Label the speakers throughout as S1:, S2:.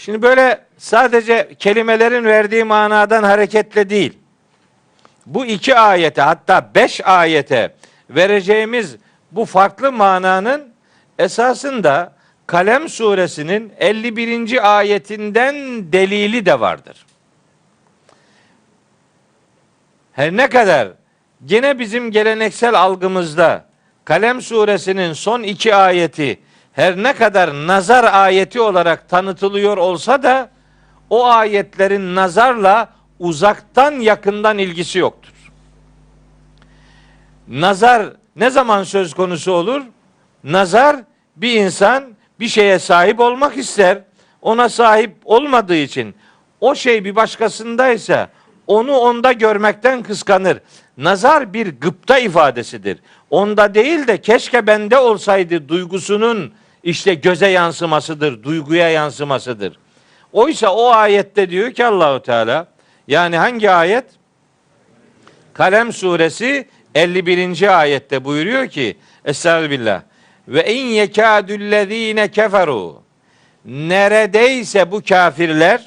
S1: Şimdi böyle sadece kelimelerin verdiği manadan hareketle değil. Bu iki ayete hatta beş ayete vereceğimiz bu farklı mananın esasında Kalem suresinin 51. ayetinden delili de vardır. Her ne kadar gene bizim geleneksel algımızda Kalem suresinin son iki ayeti her ne kadar nazar ayeti olarak tanıtılıyor olsa da o ayetlerin nazarla uzaktan yakından ilgisi yoktur. Nazar ne zaman söz konusu olur? Nazar bir insan bir şeye sahip olmak ister. Ona sahip olmadığı için o şey bir başkasındaysa onu onda görmekten kıskanır. Nazar bir gıpta ifadesidir. Onda değil de keşke bende olsaydı duygusunun işte göze yansımasıdır, duyguya yansımasıdır. Oysa o ayette diyor ki Allahu Teala yani hangi ayet? Kalem suresi 51. ayette buyuruyor ki Estağfirullah ve in yekadüllezine keferu neredeyse bu kafirler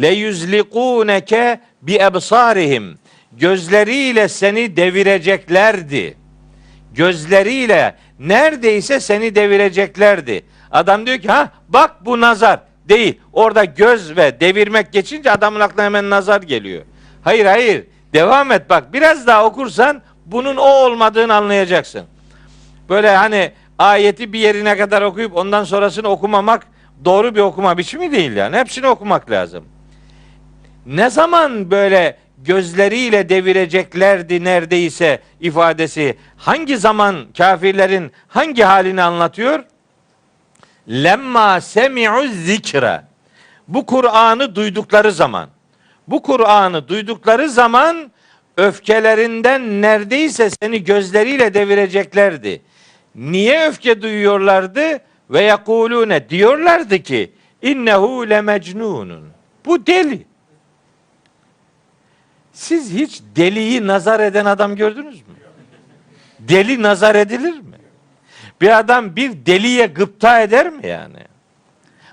S1: le yüzlikuneke bi ebsarihim gözleriyle seni devireceklerdi. Gözleriyle neredeyse seni devireceklerdi. Adam diyor ki ha bak bu nazar değil. Orada göz ve devirmek geçince adamın aklına hemen nazar geliyor. Hayır hayır devam et bak biraz daha okursan bunun o olmadığını anlayacaksın. Böyle hani ayeti bir yerine kadar okuyup ondan sonrasını okumamak doğru bir okuma biçimi değil yani. Hepsini okumak lazım. Ne zaman böyle gözleriyle devireceklerdi neredeyse ifadesi hangi zaman kafirlerin hangi halini anlatıyor? Lemma semi'u zikre. Bu Kur'an'ı duydukları zaman, bu Kur'an'ı duydukları zaman öfkelerinden neredeyse seni gözleriyle devireceklerdi. Niye öfke duyuyorlardı? Ve yekulune diyorlardı ki innehu le mecnunun. Bu deli. Siz hiç deliyi nazar eden adam gördünüz mü? Deli nazar edilir mi? Bir adam bir deliye gıpta eder mi yani?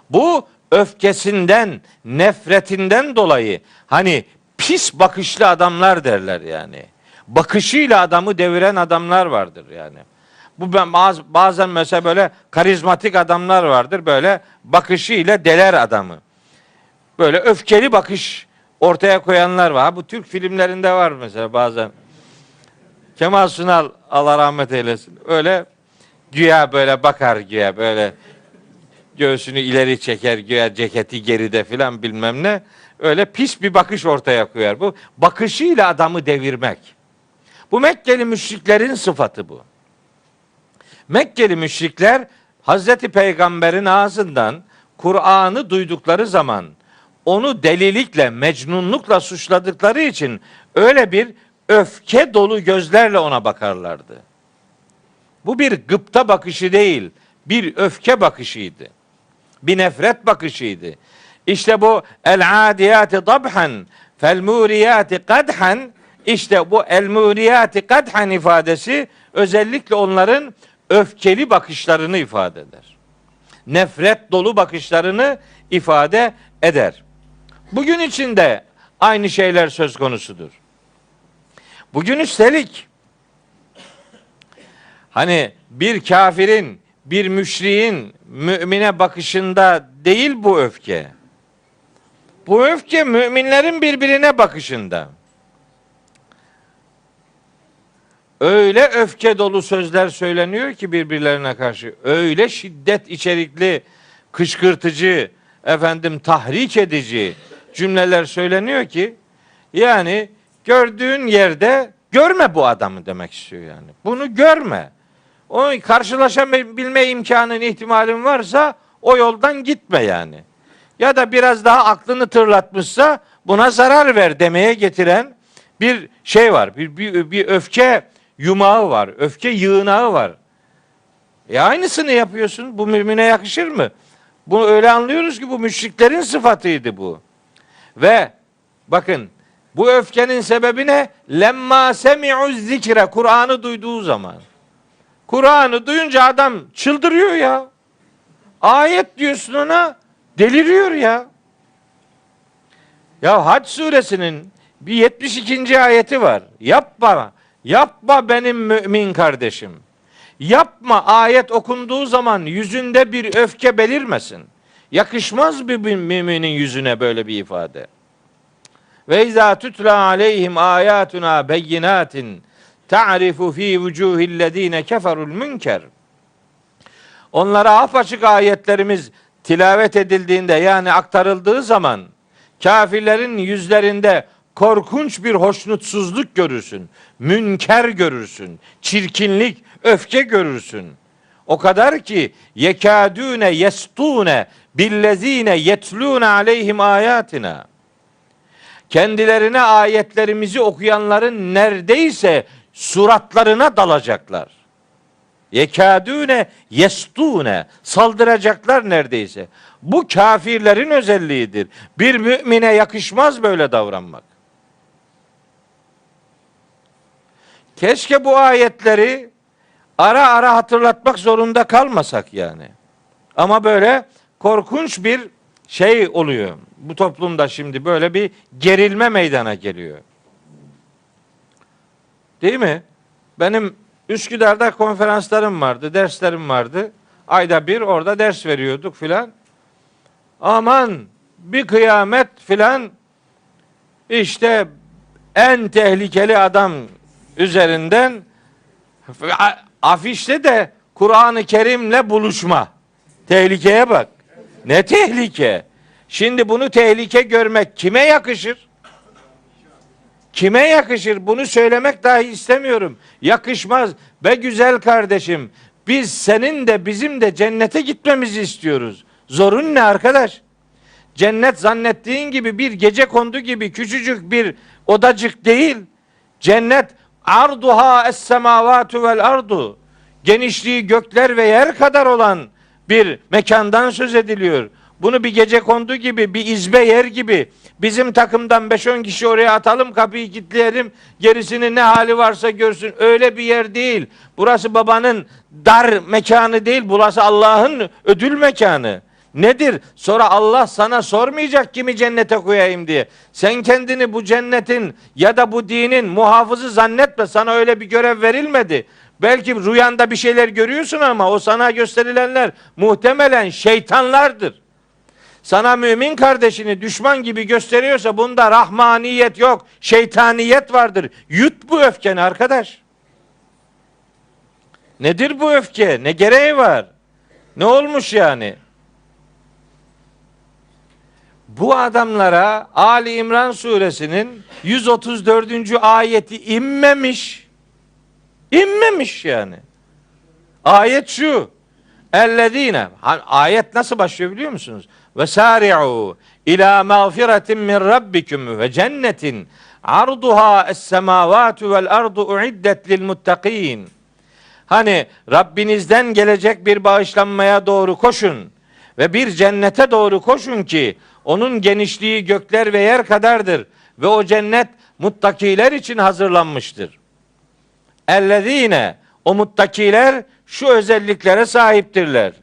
S1: Bu öfkesinden, nefretinden dolayı hani pis bakışlı adamlar derler yani. Bakışıyla adamı deviren adamlar vardır yani. Bu ben baz- bazen mesela böyle karizmatik adamlar vardır böyle bakışıyla deler adamı. Böyle öfkeli bakış ortaya koyanlar var. Bu Türk filmlerinde var mesela bazen. Kemal Sunal Allah rahmet eylesin. Öyle güya böyle bakar güya böyle göğsünü ileri çeker güya ceketi geride filan bilmem ne. Öyle pis bir bakış ortaya koyar. Bu bakışıyla adamı devirmek. Bu Mekkeli müşriklerin sıfatı bu. Mekkeli müşrikler Hazreti Peygamber'in ağzından Kur'an'ı duydukları zaman onu delilikle, mecnunlukla suçladıkları için öyle bir öfke dolu gözlerle ona bakarlardı. Bu bir gıpta bakışı değil, bir öfke bakışıydı. Bir nefret bakışıydı. İşte bu el adiyati dabhan fel muriyati kadhan işte bu el muriyati kadhan ifadesi özellikle onların öfkeli bakışlarını ifade eder. Nefret dolu bakışlarını ifade eder. Bugün için de aynı şeyler söz konusudur. Bugün üstelik hani bir kafirin, bir müşriğin mümine bakışında değil bu öfke. Bu öfke müminlerin birbirine bakışında. Öyle öfke dolu sözler söyleniyor ki birbirlerine karşı. Öyle şiddet içerikli, kışkırtıcı, efendim tahrik edici cümleler söyleniyor ki yani gördüğün yerde görme bu adamı demek istiyor yani. Bunu görme. O karşılaşabilme imkanın ihtimalin varsa o yoldan gitme yani. Ya da biraz daha aklını tırlatmışsa buna zarar ver demeye getiren bir şey var. Bir, bir, bir öfke yumağı var. Öfke yığınağı var. E aynısını yapıyorsun. Bu mümine yakışır mı? Bunu öyle anlıyoruz ki bu müşriklerin sıfatıydı bu. Ve bakın bu öfkenin sebebi ne? Lemma semi'u zikre Kur'an'ı duyduğu zaman. Kur'an'ı duyunca adam çıldırıyor ya. Ayet diyorsun ona Deliriyor ya. Ya Hac suresinin bir 72. ayeti var. Yapma. Yapma benim mümin kardeşim. Yapma ayet okunduğu zaman yüzünde bir öfke belirmesin. Yakışmaz bir müminin yüzüne böyle bir ifade. Ve izâ tutla aleyhim âyâtuna beyinâtin ta'rifu fî vücûhillezîne keferul münker. Onlara apaçık ayetlerimiz tilavet edildiğinde yani aktarıldığı zaman kafirlerin yüzlerinde korkunç bir hoşnutsuzluk görürsün. Münker görürsün. Çirkinlik, öfke görürsün. O kadar ki yekadune yestune billezine yetlune aleyhim ayatina. Kendilerine ayetlerimizi okuyanların neredeyse suratlarına dalacaklar. Yekadune yestune saldıracaklar neredeyse. Bu kafirlerin özelliğidir. Bir mümine yakışmaz böyle davranmak. Keşke bu ayetleri ara ara hatırlatmak zorunda kalmasak yani. Ama böyle korkunç bir şey oluyor. Bu toplumda şimdi böyle bir gerilme meydana geliyor. Değil mi? Benim Üsküdar'da konferanslarım vardı, derslerim vardı. Ayda bir orada ders veriyorduk filan. Aman bir kıyamet filan işte en tehlikeli adam üzerinden afişte de Kur'an-ı Kerim'le buluşma. Tehlikeye bak. Ne tehlike? Şimdi bunu tehlike görmek kime yakışır? Kime yakışır? Bunu söylemek dahi istemiyorum. Yakışmaz. Be güzel kardeşim. Biz senin de bizim de cennete gitmemizi istiyoruz. Zorun ne arkadaş? Cennet zannettiğin gibi bir gece kondu gibi küçücük bir odacık değil. Cennet arduha es semavatu vel ardu. Genişliği gökler ve yer kadar olan bir mekandan söz ediliyor. Bunu bir gece kondu gibi, bir izbe yer gibi bizim takımdan 5-10 kişi oraya atalım, kapıyı kilitleyelim, gerisini ne hali varsa görsün. Öyle bir yer değil. Burası babanın dar mekanı değil, burası Allah'ın ödül mekanı. Nedir? Sonra Allah sana sormayacak kimi cennete koyayım diye. Sen kendini bu cennetin ya da bu dinin muhafızı zannetme. Sana öyle bir görev verilmedi. Belki rüyanda bir şeyler görüyorsun ama o sana gösterilenler muhtemelen şeytanlardır. Sana mümin kardeşini düşman gibi gösteriyorsa bunda rahmaniyet yok, şeytaniyet vardır. Yut bu öfkeni arkadaş. Nedir bu öfke? Ne gereği var? Ne olmuş yani? Bu adamlara Ali İmran suresinin 134. ayeti inmemiş. İnmemiş yani. Ayet şu. Ellezine ayet nasıl başlıyor biliyor musunuz? Ve sari'u ila mağfiretin min rabbikum ve cennetin arduha es-semavatu vel ardu uiddet lil muttakin. Hani Rabbinizden gelecek bir bağışlanmaya doğru koşun ve bir cennete doğru koşun ki onun genişliği gökler ve yer kadardır ve o cennet muttakiler için hazırlanmıştır. Ellezine o muttakiler şu özelliklere sahiptirler.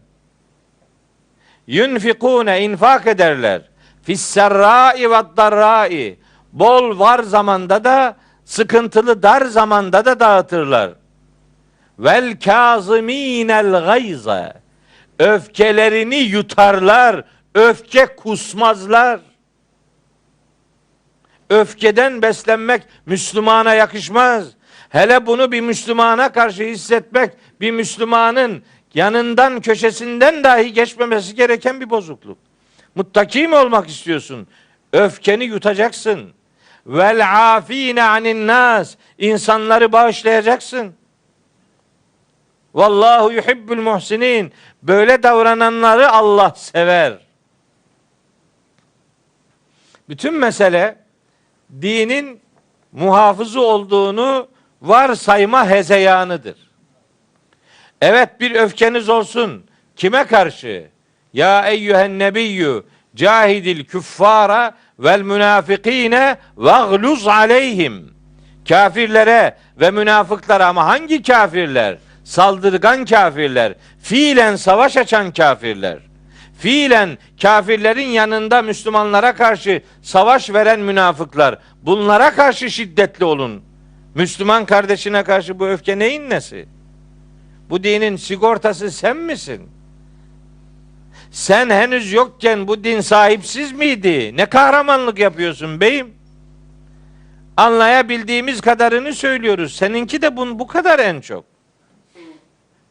S1: Yunfikune infak ederler. Fisserrai ve darrai. Bol var zamanda da sıkıntılı dar zamanda da dağıtırlar. Vel kaziminel gayza. Öfkelerini yutarlar. Öfke kusmazlar. Öfkeden beslenmek Müslümana yakışmaz. Hele bunu bir Müslümana karşı hissetmek bir Müslümanın yanından köşesinden dahi geçmemesi gereken bir bozukluk. Muttaki mi olmak istiyorsun? Öfkeni yutacaksın. Vel afine anin nas. İnsanları bağışlayacaksın. Vallahu yuhibbul muhsinin. Böyle davrananları Allah sever. Bütün mesele dinin muhafızı olduğunu varsayma hezeyanıdır. Evet bir öfkeniz olsun. Kime karşı? Ya eyyühen nebiyyü cahidil küffara vel münafikine vagluz aleyhim. Kafirlere ve münafıklara ama hangi kafirler? Saldırgan kafirler, fiilen savaş açan kafirler. fiilen kafirlerin yanında Müslümanlara karşı savaş veren münafıklar bunlara karşı şiddetli olun. Müslüman kardeşine karşı bu öfke neyin nesi? Bu dinin sigortası sen misin? Sen henüz yokken bu din sahipsiz miydi? Ne kahramanlık yapıyorsun beyim? Anlayabildiğimiz kadarını söylüyoruz. Seninki de bun bu kadar en çok.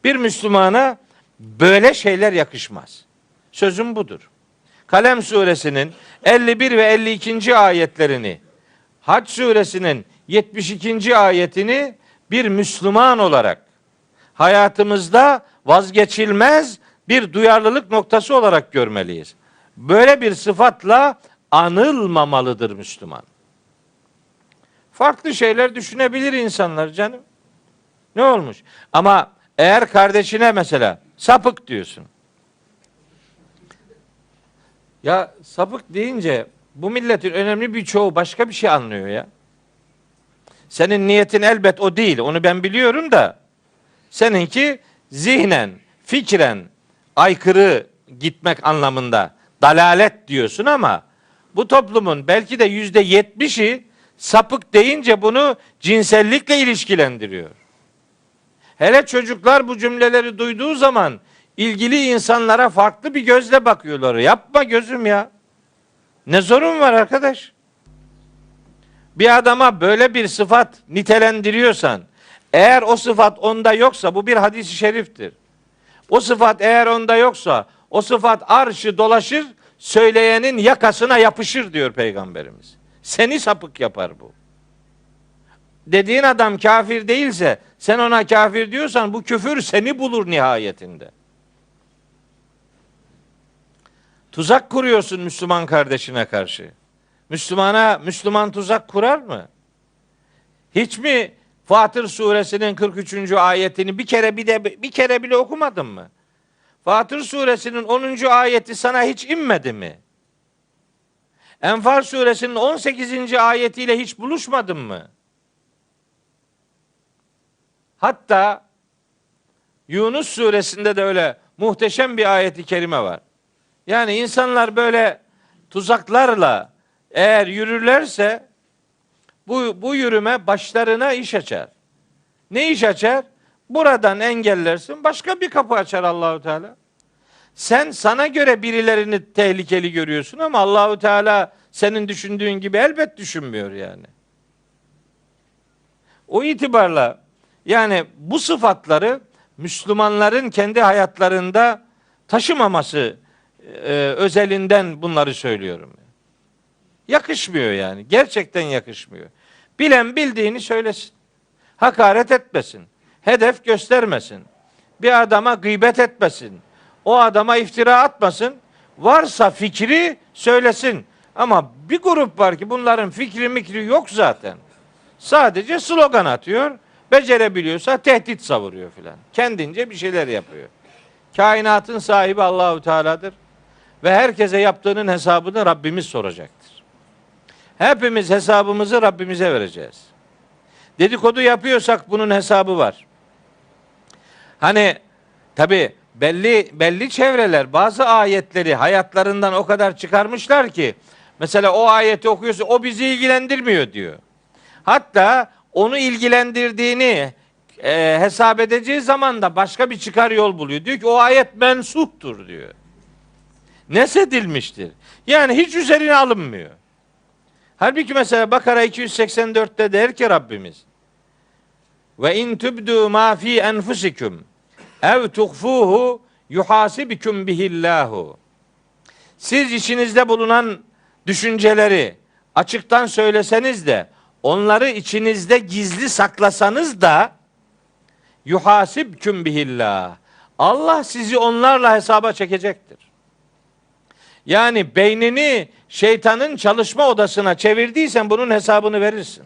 S1: Bir Müslümana böyle şeyler yakışmaz. Sözüm budur. Kalem suresinin 51 ve 52. ayetlerini, Hac suresinin 72. ayetini bir Müslüman olarak hayatımızda vazgeçilmez bir duyarlılık noktası olarak görmeliyiz. Böyle bir sıfatla anılmamalıdır Müslüman. Farklı şeyler düşünebilir insanlar canım. Ne olmuş? Ama eğer kardeşine mesela sapık diyorsun. Ya sapık deyince bu milletin önemli bir çoğu başka bir şey anlıyor ya. Senin niyetin elbet o değil. Onu ben biliyorum da seninki zihnen, fikren aykırı gitmek anlamında dalalet diyorsun ama bu toplumun belki de yüzde yetmişi sapık deyince bunu cinsellikle ilişkilendiriyor. Hele çocuklar bu cümleleri duyduğu zaman ilgili insanlara farklı bir gözle bakıyorlar. Yapma gözüm ya. Ne zorun var arkadaş? Bir adama böyle bir sıfat nitelendiriyorsan, eğer o sıfat onda yoksa bu bir hadis-i şeriftir. O sıfat eğer onda yoksa o sıfat arşı dolaşır, söyleyenin yakasına yapışır diyor peygamberimiz. Seni sapık yapar bu. Dediğin adam kafir değilse sen ona kafir diyorsan bu küfür seni bulur nihayetinde. Tuzak kuruyorsun Müslüman kardeşine karşı. Müslümana Müslüman tuzak kurar mı? Hiç mi Fatır suresinin 43. ayetini bir kere bir de bir kere bile okumadın mı? Fatır suresinin 10. ayeti sana hiç inmedi mi? Enfal suresinin 18. ayetiyle hiç buluşmadın mı? Hatta Yunus suresinde de öyle muhteşem bir ayeti kerime var. Yani insanlar böyle tuzaklarla eğer yürürlerse bu, bu yürüme başlarına iş açar. Ne iş açar? Buradan engellersin, başka bir kapı açar Allahu Teala. Sen sana göre birilerini tehlikeli görüyorsun ama Allahu Teala senin düşündüğün gibi elbet düşünmüyor yani. O itibarla yani bu sıfatları Müslümanların kendi hayatlarında taşımaması e, özelinden bunları söylüyorum. Yakışmıyor yani. Gerçekten yakışmıyor. Bilen bildiğini söylesin. Hakaret etmesin. Hedef göstermesin. Bir adama gıybet etmesin. O adama iftira atmasın. Varsa fikri söylesin. Ama bir grup var ki bunların fikri mikri yok zaten. Sadece slogan atıyor. Becerebiliyorsa tehdit savuruyor filan. Kendince bir şeyler yapıyor. Kainatın sahibi Allahu Teala'dır ve herkese yaptığının hesabını Rabbimiz soracaktır. Hepimiz hesabımızı Rabbimize vereceğiz. Dedikodu yapıyorsak bunun hesabı var. Hani tabi belli belli çevreler bazı ayetleri hayatlarından o kadar çıkarmışlar ki mesela o ayeti okuyorsa o bizi ilgilendirmiyor diyor. Hatta onu ilgilendirdiğini e, hesap edeceği zaman da başka bir çıkar yol buluyor. Diyor ki o ayet mensuhtur diyor. Nesedilmiştir. Yani hiç üzerine alınmıyor. Halbuki mesela Bakara 284'te der ki Rabbimiz ve in tubdu ma fi enfusikum ev tuhfuhu yuhasibikum bihillahu. Siz içinizde bulunan düşünceleri açıktan söyleseniz de onları içinizde gizli saklasanız da yuhasibküm bihillah. Allah sizi onlarla hesaba çekecektir. Yani beynini şeytanın çalışma odasına çevirdiysen bunun hesabını verirsin.